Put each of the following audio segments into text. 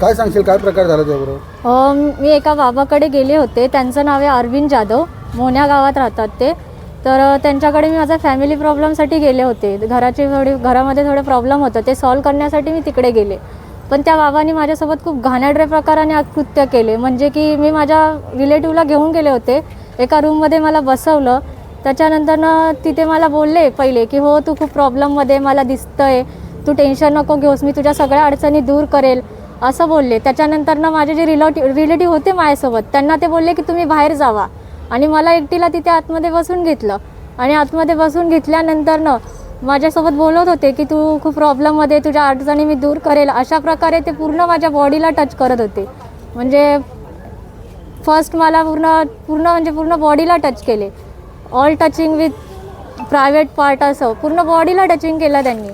काय सांगशील? काय प्रकार झाला त्याबरोबर मी एका बाबाकडे गेले होते. त्यांचं नाव आहे अरविंद जाधव. मोन्या गावात राहतात ते. तर त्यांच्याकडे मी माझ्या फॅमिली प्रॉब्लेमसाठी गेले होते. घराचे थोडे घरामध्ये थोडे प्रॉब्लेम होतं. ते सॉल्व करण्यासाठी मी तिकडे गेले. पण त्या बाबांनी माझ्यासोबत खूप घाणेरड्या प्रकाराने कृत्य केले. म्हणजे की मी माझ्या रिलेटिव्हला घेऊन गेले होते. एका रूममध्ये मला बसवलं. त्याच्यानंतर तिथे मला बोलले पहिले की हो तू खूप प्रॉब्लेममध्ये मला दिसतंय. तू टेन्शन नको घेऊस. मी तुझ्या सगळ्या अडचणी दूर करेल. असं बोलले. त्याच्यानंतर ना माझे जे रिलेटिव्ह रिलेटिव्ह होते माझ्यासोबत त्यांना ते बोलले की तुम्ही बाहेर जावा. आणि मला एकटीला तिथे आतमध्ये बसून घेतलं. आणि आतमध्ये बसून घेतल्यानंतर ना माझ्यासोबत बोलत होते की तू खूप प्रॉब्लेममध्ये तुझ्या अडचणी मी दूर करेल. अशा प्रकारे ते पूर्ण माझ्या बॉडीला टच करत होते. म्हणजे फर्स्ट मला पूर्ण पूर्ण म्हणजे पूर्ण बॉडीला टच केले. All touching with private part असं. पूर्ण बॉडीला टचिंग केलं त्यांनी.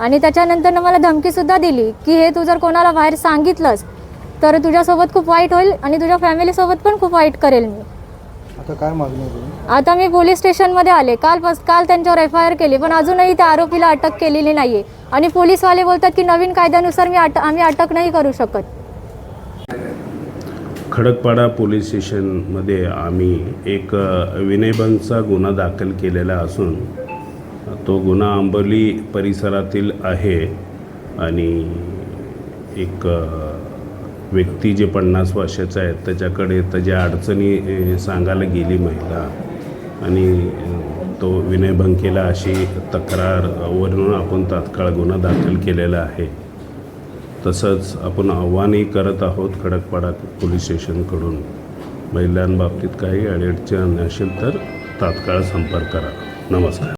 आणि त्याच्यानंतर ना मला धमकीसुद्धा दिली की हे तू जर कोणाला बाहेर सांगितलंस तर तुझ्यासोबत खूप वाईट होईल आणि तुझ्या फॅमिलीसोबत पण खूप वाईट करेल मी. आता काय मागणी? आता मी पोलीस स्टेशनमध्ये आले. काल पास काल त्यांच्यावर एफ आय आर केली पण अजूनही त्या आरोपीला अटक केलेली नाही आहे आणि पोलीसवाले बोलतात की नवीन कायद्यानुसार मी अट आम्ही अटक नाही करू शकत. खडकपाडा पोलीस स्टेशनमध्ये आम्ही एक विनयभंगचा गुन्हा दाखल केलेला असून तो गुन्हा आंबोली परिसरातील आहे आणि एक व्यक्ती जे पन्नास वर्षाचा आहे त्याच्याकडे त्याच्या अडचणी सांगायला गेली महिला आणि तो विनयभंग केला अशी तक्रार वरून आपण तात्काळ गुन्हा दाखल केलेला आहे. तसंच आपण आव्हानही करत आहोत खडकपाडा पोलीस स्टेशनकडून. महिलांबाबतीत काही अडचण असेल तर तात्काळ संपर्क करा. नमस्कार.